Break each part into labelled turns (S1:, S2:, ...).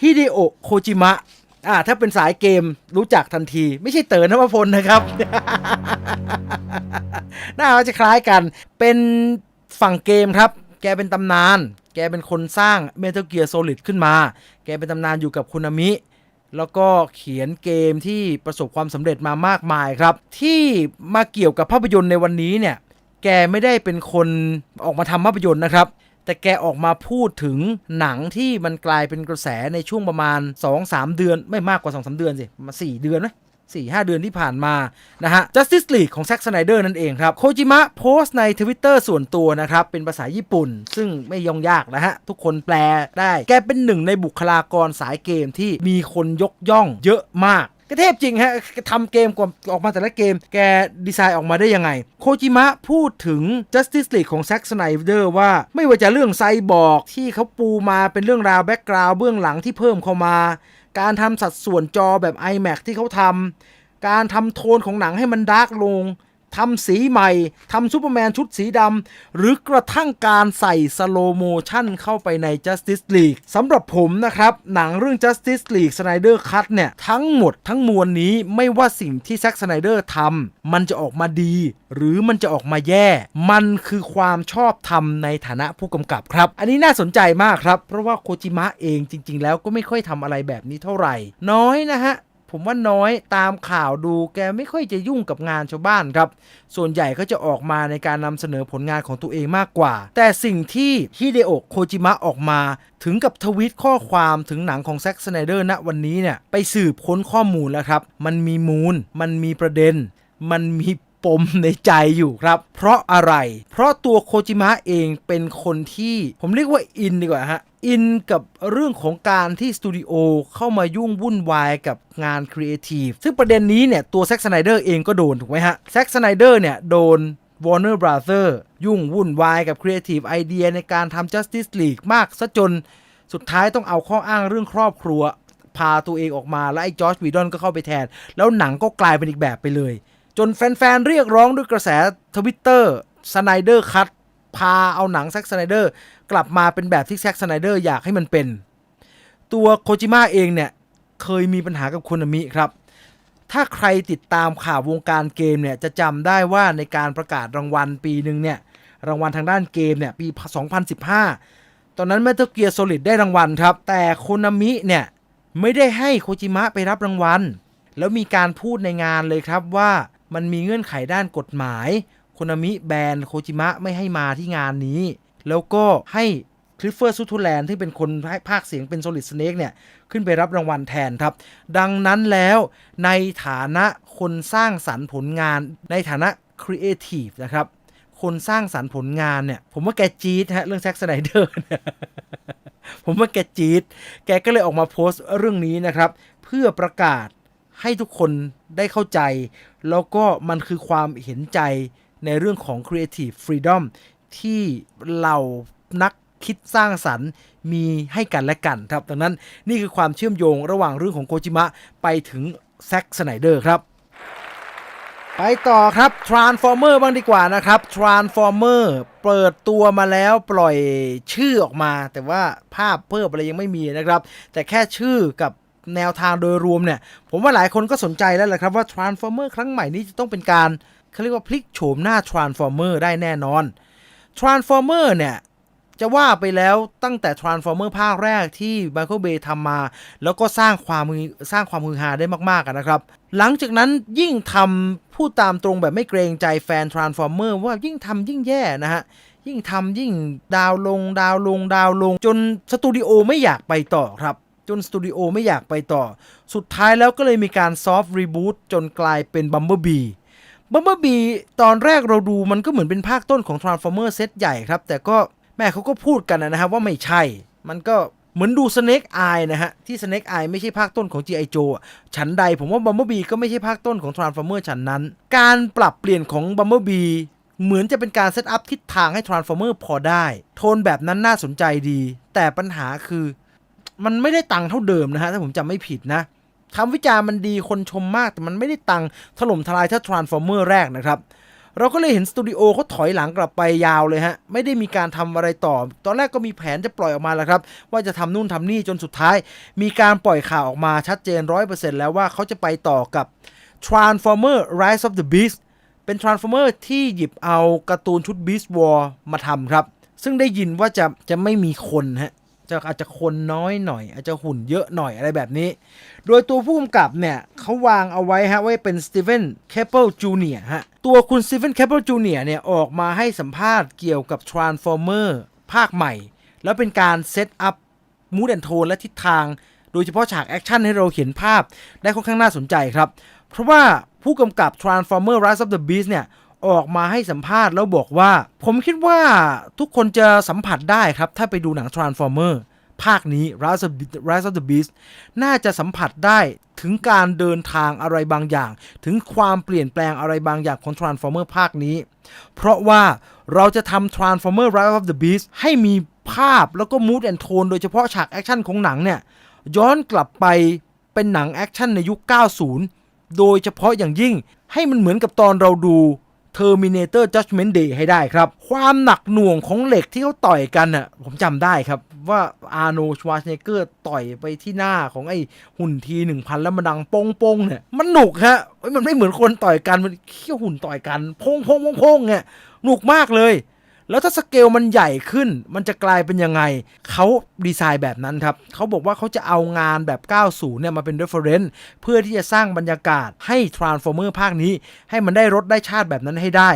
S1: ฮิเดโอะโคจิมะอ่าถ้าเป็นสายเกมรู้จักทันที ไม่ใช่เต๋อนวพลนะครับ หน้าเขาจะคล้ายกัน เป็นฝั่งเกมครับ แกเป็นตำนาน แกเป็นคนสร้าง Metal Gear Solid ขึ้นมา แกเป็นตำนานอยู่กับคุณามิ แล้วก็เขียนเกมที่ประสบความสำเร็จมามากมายครับ ที่มาเกี่ยวกับภาพยนตร์ในวันนี้เนี่ย แกไม่ได้เป็นคนออกมาทำภาพยนตร์นะครับ แต่แกออกมาพูดถึงหนังที่มันกลายเป็นกระแสในช่วงประมาณ 2-3 เดือน ไม่มากกว่า 2-3 เดือนสิมา4เดือนไหมสี่ห้าเดือนที่ผ่านมานะฮะ Justice League ของ Zack Snyder นั่นเองครับ โคจิมะโพสต์ใน Twitter ส่วนตัวนะครับ เป็นภาษาญี่ปุ่น ซึ่งไม่ยองยากนะฮะ ทุกคนแปลได้ แกเป็นหนึ่งในบุคลากรสายเกมที่มีคนยกย่องเยอะมาก ก็เทพจริงฮะทำเกมกว่าออกมาแต่ละเกม แกดีไซน์ออกมาได้ยังไง โคจิมะพูดถึง Justice League ของแซ็กสไนเดอร์ว่าไม่ว่าจะเรื่องไซบอร์กที่เขาปูมาเป็นเรื่องราวแบ็กกราวด์เบื้องหลังที่เพิ่มเข้ามา การทำสัดส่วนจอแบบ iMac ที่เขาทำการทำโทนของหนังให้มันดาร์กลง ทำสีใหม่ทำซูเปอร์แมนชุดสีดำหรือกระทั่งการใส่สโลโมชั่นเข้าไปใน Justice League สำหรับผมนะครับ หนังเรื่อง Justice League Snyder Cut เนี่ยทั้งหมดทั้งมวลนี้ไม่ว่าสิ่งที่แซ็กสไนเดอร์ทำมันจะออกมาดี หรือมันจะออกมาแย่ มันคือความชอบธรรมในฐานะผู้กำกับครับ อันนี้น่าสนใจมากครับ เพราะว่าโคจิมะเองจริง ๆ แล้วก็ไม่ค่อยทำอะไรแบบนี้เท่าไหร่ น้อยนะฮะ ผมว่าน้อยตามข่าวดูแกไม่ค่อยจะยุ่งกับงานชาวบ้านครับ ส่วนใหญ่ก็จะออกมาในการนำเสนอผลงานของตัวเองมากกว่า แต่สิ่งที่ฮิเดโอะโคจิมะออกมา ถึงกับทวิตข้อความถึงหนังของแซ็กสไนเดอร์ณวันนี้เนี่ยไปสืบค้นข้อมูลแล้วครับ มันมีมูล มันมีประเด็น มันมีปมในใจอยู่ครับ เพราะอะไร เพราะตัวโคจิมะเองเป็นคนที่ผมเรียกว่าอินดีกว่าฮะ อินกับเรื่องของการที่สตูดิโอเข้ามายุ่งวุ่นวายกับงานครีเอทีฟซึ่งประเด็นนี้เนี่ยตัวแซ็กสไนเดอร์เองก็โดนถูกไหมฮะแซ็กสไนเดอร์เนี่ยโดน Warner Brother ยุ่งวุ่นวายกับ Creative Idea ในการทำ Justice League มากซะจนสุดท้ายต้องเอาข้ออ้างเรื่องครอบครัว พาตัวเองออกมาแล้วไอ้จอร์จวีดอนก็เข้าไปแทน แล้วหนังก็กลายเป็นอีกแบบไปเลย จนแฟนๆ เรียกร้องด้วยกระแสทวิตเตอร์สไนเดอร์คัต พาเอาหนังแซ็กสไนเดอร์กลับมาเป็นแบบที่แซ็กสไนเดอร์อยากให้มันเป็น ตัวโคจิมะเองเนี่ยเคยมีปัญหากับคุนามิครับ ถ้าใครติดตามข่าววงการเกมเนี่ยจะจำได้ว่าในการประกาศรางวัลปีหนึ่งเนี่ยรางวัลทางด้านเกมเนี่ยปี 2015 ตอนนั้น Metal Gear Solid ได้รางวัลครับ แต่โคนามิเนี่ยไม่ได้ให้โคจิมะไปรับรางวัล แล้วมีการพูดในงานเลยครับว่ามันมีเงื่อนไขด้านกฎหมาย คนามิแบนโคจิมะไม่ให้มาที่งานนี้ แล้วก็ให้คลิฟเฟอร์ซูทูแลนด์ที่เป็นคนภาคเสียงเป็น Solid Snake เนี่ย ขึ้นไปรับรางวัลแทนครับ ดังนั้นแล้วในฐานะคนสร้างสรรค์ผลงานในฐานะครีเอทีฟนะครับ คนสร้างสรรค์ผลงานเนี่ย ผมว่าแกจี๊ดฮะ เรื่องแซ็กสไนเดอร์เนี่ยผมว่าแกจี๊ดแกก็เลยออกมาโพสต์เรื่องนี้นะครับ เพื่อประกาศให้ทุกคนได้เข้าใจ แล้วก็มันคือความเห็นใจ ในเรื่องของ Creative Freedom ที่เรานักคิดสร้างสรรค์มีให้กันและกันครับ ดังนั้นนี่คือความเชื่อมโยงระหว่างเรื่องของโคจิมะไปถึงแซ็กสไนเดอร์ครับ ไปต่อครับ Transformer บ้างดีกว่านะครับ Transformer เปิดตัวมาแล้วปล่อยชื่อออกมา แต่ว่าภาพเพิ่มอะไรยังไม่มีนะครับ แต่แค่ชื่อกับแนวทางโดยรวมเนี่ย ผมว่าหลายคนก็สนใจแล้วแหละครับว่า Transformer ครั้งใหม่นี้จะต้องเป็นการ เขาเรียกว่าพลิกโฉมหน้า Transformer ได้แน่นอน Transformer เนี่ย จะว่าไปแล้วตั้งแต่ Transformer ภาคแรกที่ Michael Bay ทำมา แล้วก็สร้างความมือสร้างความฮือฮาได้มากๆนะครับ หลังจากนั้นยิ่งทำพูดตามตรงแบบไม่เกรงใจแฟน Transformer ว่ายิ่งทำยิ่งแย่นะฮะยิ่งทำยิ่งดาวลง ดาวลง ดาวลง จนสตูดิโอไม่อยากไปต่อครับ จนสตูดิโอไม่อยากไปต่อ สุดท้ายแล้วก็เลยมีการซอฟต์รีบูตจนกลายเป็น Bumblebee บั บัมเบอร์บีตอนแรกเราดูมันก็เหมือนเป็นภาคต้นของ Transformer เซตใหญ่ครับ แต่ก็แม่เขาก็พูดกันนะครับว่าไม่ใช่ มันก็เหมือนดู Snake Eye นะฮะ ที่ Snake Eye ไม่ใช่ภาคต้นของ G.I. Joe อะฉันใดผมว่า Bumblebee ก็ไม่ใช่ภาคต้นของ Transformer ฉันนั้น การปรับเปลี่ยนของ Bumblebee เหมือนจะเป็นการเซตอัพทิศทางให้ Transformer พอได้ โทนแบบนั้นน่าสนใจดี แต่ปัญหาคือ มันไม่ได้ตังค์เท่าเดิมนะฮะถ้าผมจำไม่ผิดนะ คำวิจารณ์มันดีคนชมมาก แต่มันไม่ได้ตังค์ถล่มทลายถ้า Transformer แรกนะครับ เราก็เลยเห็นสตูดิโอเขาถอยหลังกลับไปยาวเลยฮะ ไม่ได้มีการทำอะไรต่อ ตอนแรกก็มีแผนจะปล่อยออกมาแล้วครับ ว่าจะทำนู่นทำนี่จนสุดท้าย มีการปล่อยข่าวออกมาชัดเจน 100%แล้วว่าเขาจะไปต่อกับ Transformer Rise of the Beast เป็น Transformer ที่หยิบเอาการ์ตูนชุด Beast War มาทำครับ ซึ่งได้ยินว่าจะจะไม่มีคนฮะ จะอาจจะคนน้อยหน่อย อาจจะหุ่นเยอะหน่อยอะไรแบบนี้ โดยตัวผู้กำกับเนี่ยเขาวางเอาไว้ฮะว่าเป็นสตีเฟนแคปเปิลจูเนียฮะ ตัวคุณสตีเฟนแคปเปิลจูเนียเนี่ยออกมาให้สัมภาษณ์เกี่ยวกับ Transformer ภาคใหม่ แล้วเป็นการเซตอัพมูดแอนโทนและทิศทาง โดยเฉพาะฉากแอคชั่นให้เราเห็นภาพได้ค่อนข้างน่าสนใจครับ เพราะว่าผู้กำกับ Transformer Rise of the Beast เนี่ย ออกมาให้สัมภาษณ์แล้วบอกว่า ผมคิดว่าทุกคนจะสัมผัสได้ครับ ถ้าไปดูหนัง Transformer ภาคนี้ Rise of, Rise of the Beast น่าจะสัมผัสได้ถึงการเดินทางอะไรบางอย่าง ถึงความเปลี่ยนแปลงอะไรบางอย่างของ Transformer ภาคนี้ เพราะว่าเราจะทำ Transformer Rise of the Beast ให้มีภาพแล้วก็ mood and tone โดยเฉพาะฉากแอคชั่นของหนังเนี่ย ย้อนกลับไปเป็นหนังแอคชั่นในยุค 90 โดยเฉพาะอย่างยิ่งให้มันเหมือนกับตอนเราดู Terminator Judgment Day ให้ได้ครับ ความหนักหน่วงของเหล็กที่เขาต่อยกันน่ะผมจำได้ครับว่าอาร์โนชวาชเนเกอร์ต่อยไปที่หน้าของไอ้หุ่นทีหนึ่งพันแล้วมันดังโป้งโป้งๆเนี่ยมันหนุกฮะมันไม่เหมือนคนต่อยกันมันเขี้ยวหุ่นต่อยกันโป้งโป้งโป้งโป้งเนี่ยหนุกมากเลย แล้วถ้าสเกลมันใหญ่ขึ้น มันจะกลายเป็นยังไง เขาดีไซน์แบบนั้นครับ เขาบอกว่าเขาจะเอางานแบบ 90 เนี่ยมาเป็น reference เพื่อที่จะสร้างบรรยากาศให้ Transformer ภาคนี้ ให้มันได้รสได้ชาติแบบนั้นให้ได้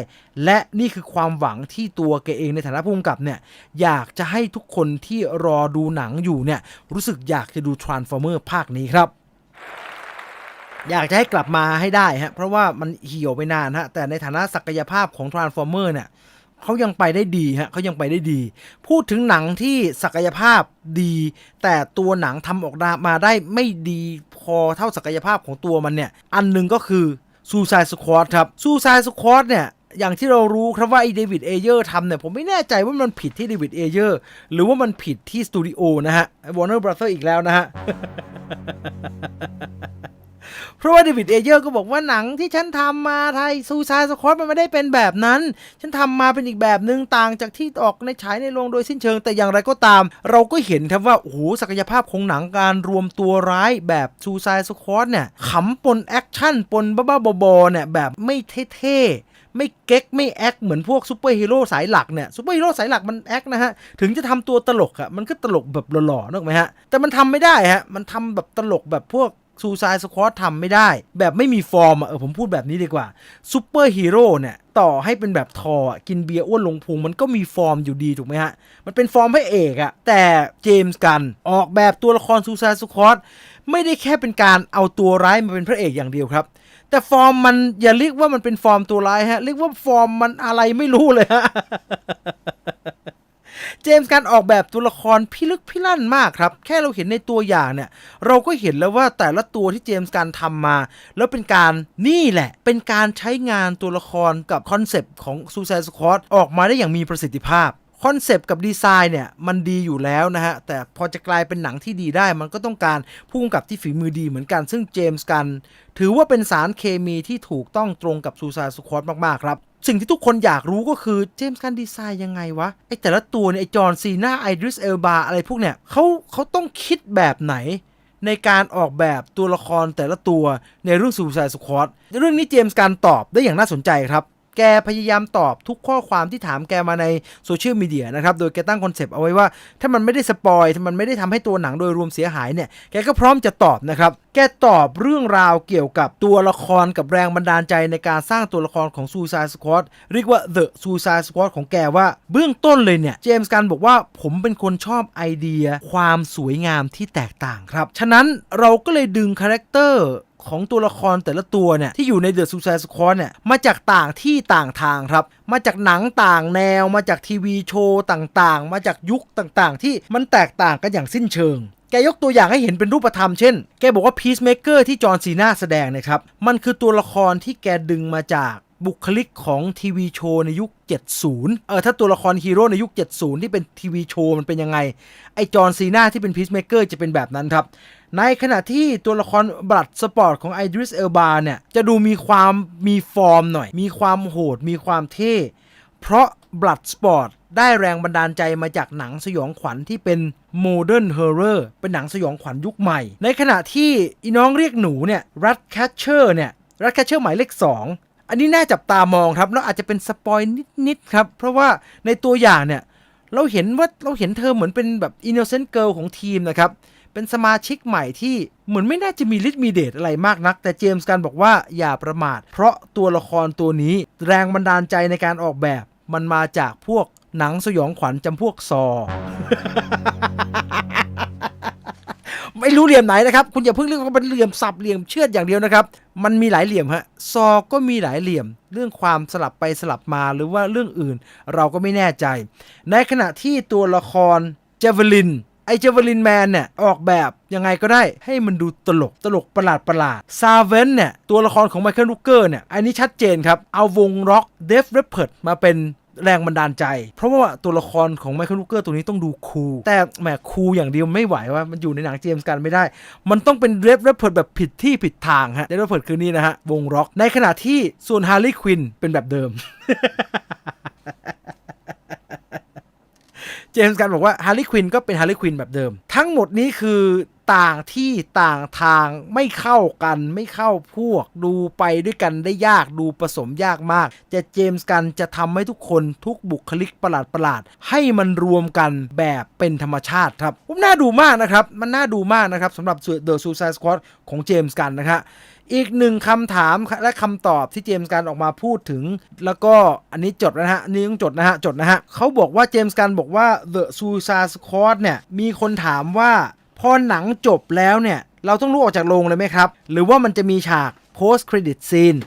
S1: และนี่คือความหวังที่ตัวแกเองในฐานะผู้กำกับเนี่ย อยากจะให้ทุกคนที่รอดูหนังอยู่เนี่ย รู้สึกอยากจะดู Transformer ภาคนี้ครับอยากจะให้กลับมาให้ได้ฮะ เพราะว่ามันเหี่ยวไปนานฮะ แต่ในฐานะศักยภาพของ Transformer เนี่ย เขายังไปได้ดีฮะเขายังไปได้ดี พูดถึงหนังที่ศักยภาพดี แต่ตัวหนังทำออกมาได้ไม่ดีพอเท่าศักยภาพของตัวมันเนี่ย อันหนึ่งก็คือซูซายสควอตครับซูซายสควอตเนี่ยอย่างที่เรารู้ครับว่าไอเดวิดเอเยอร์ทำเนี่ยผมไม่แน่ใจว่ามันผิดที่เดวิดเอเยอร์หรือว่ามันผิดที่สตูดิโอนะฮะวอร์เนอร์บรัเตอร์อีกแล้วนะฮะ เพราะว่าเดวิดเอเยอร์ก็บอกว่าหนังที่ฉันทำมาไทยซูซายสควอตมันไม่ได้เป็นแบบนั้น ฉันทำมาเป็นอีกแบบหนึ่งต่างจากที่ออกในฉายในโรงโดยสิ้นเชิงแต่อย่างไรก็ตาม เราก็เห็นครับว่าโอ้โหศักยภาพของหนังการรวมตัวร้ายแบบซูซายสควอตเนี่ยขำปนแอคชั่นปนบ้าๆบอๆเนี่ยแบบไม่เท่ไม่เก๊กไม่แอคเหมือนพวกซูเปอร์ฮีโร่สายหลักเนี่ยซูเปอร์ฮีโร่สายหลักมันแอคนะฮะ ถึงจะทำตัวตลกอะมันก็ตลกแบบหล่อๆนึกไหมฮะ แต่มันทำไม่ได้ฮะ มันทำแบบตลกแบบพวก ซูซายสควอตทำไม่ได้ แบบไม่มีฟอร์มอะเออผมพูดแบบนี้ดีกว่าซูเปอร์ฮีโร่เนี่ย ต่อให้เป็นแบบทอกินเบียร์อ้วนลงพุงมันก็มีฟอร์มอยู่ดีถูกไหมฮะ มันเป็นฟอร์มพระเอกอะแต่เจมส์กันออกแบบตัวละครซูซายสควอตไม่ได้แค่เป็นการเอาตัวร้ายมาเป็นพระเอกอย่างเดียวครับ แต่ฟอร์มมันอย่าเรียกว่ามันเป็นฟอร์มตัวร้ายฮะเรียกว่าฟอร์มมันอะไรไม่รู้เลยฮะ เจมส์การออกแบบตัวละครพิลึกพิลั่นมากครับ แค่เราเห็นในตัวอย่างเนี่ย เราก็เห็นแล้วว่าแต่ละตัวที่เจมส์การทำมา แล้วเป็นการนี่แหละ เป็นการใช้งานตัวละครกับคอนเซปต์ของ Suicide Squad ออกมาได้อย่างมีประสิทธิภาพคอนเซปต์กับดีไซน์เนี่ย มันดีอยู่แล้วนะฮะ แต่พอจะกลายเป็นหนังที่ดีได้ มันก็ต้องการผู้กำกับที่ฝีมือดีเหมือนกัน ซึ่งเจมส์กัน ถือว่าเป็นสารเคมีที่ถูกต้องตรงกับ Suicide Squad มาก ๆ ครับ สิ่งที่ทุกคนอยากรู้ก็คือเจมส์กันดีไซน์ยังไงวะ ไอแต่ละตัวเนี่ยไอจอร์นซีนาไอดริสเอลบาอะไรพวกเนี่ยเขาเขาต้องคิดแบบไหน ในการออกแบบตัวละครแต่ละตัวในเรื่องสูซายสควอตเรื่องนี้เจมส์การตอบได้อย่างน่าสนใจครับ แกพยายามตอบทุกข้อความที่ถามแกมาในโซเชียลมีเดียนะครับ โดยแกตั้งคอนเซปต์เอาไว้ว่า ถ้ามันไม่ได้สปอยถ้ามันไม่ได้ทำให้ตัวหนังโดยรวมเสียหายเนี่ย แกก็พร้อมจะตอบนะครับ แกตอบเรื่องราวเกี่ยวกับตัวละครกับแรงบันดาลใจในการสร้างตัวละครของ Suicide Squad เรียกว่า The Suicide Squad ของแกว่า เบื้องต้นเลยเนี่ย เจมส์กันบอกว่าผมเป็นคนชอบไอเดีย ความสวยงามที่แตกต่างครับ ฉะนั้นเราก็เลยดึงคาแรคเตอร์ ของตัวละครแต่ละตัวเนี่ยที่อยู่ใน The Suicide Squad เนี่ยมาจากต่างที่ต่างทางครับ มาจากหนังต่างแนว มาจากทีวีโชว์ต่างๆ มาจากยุคต่างๆ ที่มันแตกต่างกันอย่างสิ้นเชิงแกยกตัวอย่างให้เห็นเป็นรูปธรรมเช่น แกบอกว่า Peacemaker ที่จอห์นซีนาแสดงนะครับ มันคือตัวละครที่แกดึงมาจากบุคลิกของทีวีโชว์ในยุค 70 เออถ้าตัวละครฮีโร่ในยุค 70 ที่เป็นทีวีโชว์มันเป็นยังไง ไอจอห์นซีนาที่เป็นพีซเมเกอร์จะเป็นแบบนั้นครับ ในขณะที่ตัวละครบลัดสปอร์ตของไอดริสเอลบาเนี่ย จะดูมีความมีฟอร์มหน่อย มีความโหด มีความเท่ เพราะ Bloodsport ได้แรงบันดาลใจมาจากหนังสยองขวัญที่เป็น Modern Horror เรอร์เป็นหนังสยองขวัญยุคใหม่ ในขณะที่อีน้องเรียกหนูเนี่ย Ratcatcher เนี่ย Ratcatcher หมายเลข 2 อันนี้น่าจับตามองครับ แล้วอาจจะเป็นสปอยนิด ๆ ครับ เพราะว่าในตัวอย่างเนี่ย เราเห็นว่าเราเห็นเธอเหมือนเป็นแบบ innocent girl ของทีมนะครับ เป็นสมาชิกใหม่ที่เหมือนไม่น่าจะมีฤทธิ์มีเดชอะไรมากนัก แต่เจมส์กันบอกว่าอย่าประมาท เพราะตัวละครตัวนี้แรงบันดาลใจในการออกแบบ มันมาจากพวกหนังสยองขวัญจำพวกซอ ไม่รู้เหลี่ยมไหนนะครับ คุณอย่าเพิ่งเรียกว่าเป็นเหลี่ยมสับเหลี่ยมเชือดอย่างเดียวนะครับ มันมีหลายเหลี่ยมฮะซอก็มีหลายเหลี่ยม เรื่องความสลับไปสลับมาหรือว่าเรื่องอื่น เราก็ไม่แน่ใจ ในขณะที่ตัวละครเจเวลิน ไอเจเวลินแมนเนี่ย ออกแบบยังไงก็ได้ให้มันดูตลกตลกประหลาดประหลาดซาเวนเนี่ย ตัวละครของไมเคิลลูเกอร์เนี่ย อันนี้ชัดเจนครับ เอาวงร็อกเดฟเรปเพิร์ดมาเป็นแรงบันดาลใจ เพราะว่าตัวละครของไมเคิลลูเกอร์ตัวนี้ต้องดูคูลแต่แหมคูลอย่างเดียวไม่ไหวว่ามันอยู่ในหนังเจมส์กันไม่ได้ มันต้องเป็นเดฟเรปเพิร์ดแบบผิดที่ผิดทางฮะเดฟเรปเพิร์ดคือนี่นะฮะ วงร็อก ในขณะที่ส่วนฮาร์ลีควินเป็นแบบเดิม เจมส์กันบอกว่าฮาร์ลีควินก็เป็นฮาร์ลีควินแบบเดิม ทั้งหมดนี้คือ ต่างที่ต่างทางไม่เข้ากันไม่เข้าพวกดูไปด้วยกันได้ยากดูผสมยากมากแต่เจมส์กันจะทำให้ทุกคนทุกบุคลิกประหลาดประหลาดให้มันรวมกันแบบเป็นธรรมชาติครับผมน่าดูมากนะครับ มันน่าดูมากนะครับสำหรับ The Suicide Squad ของเจมส์กันนะครับอีกหนึ่งคำถามและคำตอบที่เจมส์กันออกมาพูดถึง แล้วก็อันนี้จดนะฮะนนี่ต้องจดนะฮะจดนะฮะเขาบอกว่าเจมส์กันบอกว่า The Suicide Squad เนี่ยมีคนถามว่า พอหนังจบแล้วเนี่ย เราต้องลุกออกจากโรงเลยไหมครับ หรือว่ามันจะมีฉาก post credit scene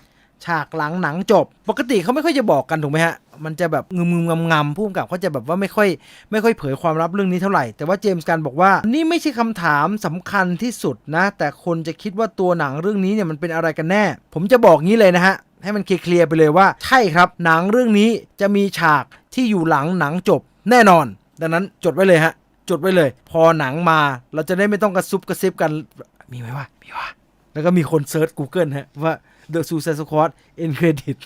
S1: ฉากหลังหนังจบ ปกติเขาไม่ค่อยจะบอกกันถูกไหมฮะ มันจะแบบงึมงำงำๆผู้กำกับเขาจะแบบว่าไม่ค่อยไม่ค่อยเผยความลับเรื่องนี้เท่าไหร่ แต่ว่าเจมส์กันบอกว่า นี่ไม่ใช่คำถามสำคัญที่สุดนะ แต่คนจะคิดว่าตัวหนังเรื่องนี้เนี่ยมันเป็นอะไรกันแน่ ผมจะบอกงี้เลยนะฮะ ให้มันเคลียร์ไปเลยว่า ใช่ครับ หนังเรื่องนี้จะมีฉากที่อยู่หลังหนังจบแน่นอน ดังนั้นจดไว้เลยฮะ จดไว้เลย พอหนังมาเราจะได้ไม่ต้องกระซุบกระซิบกันมีไหมวะมีวะแล้วก็มีคนเซิร์ช Google ฮะว่า The Suicide Squad End Credit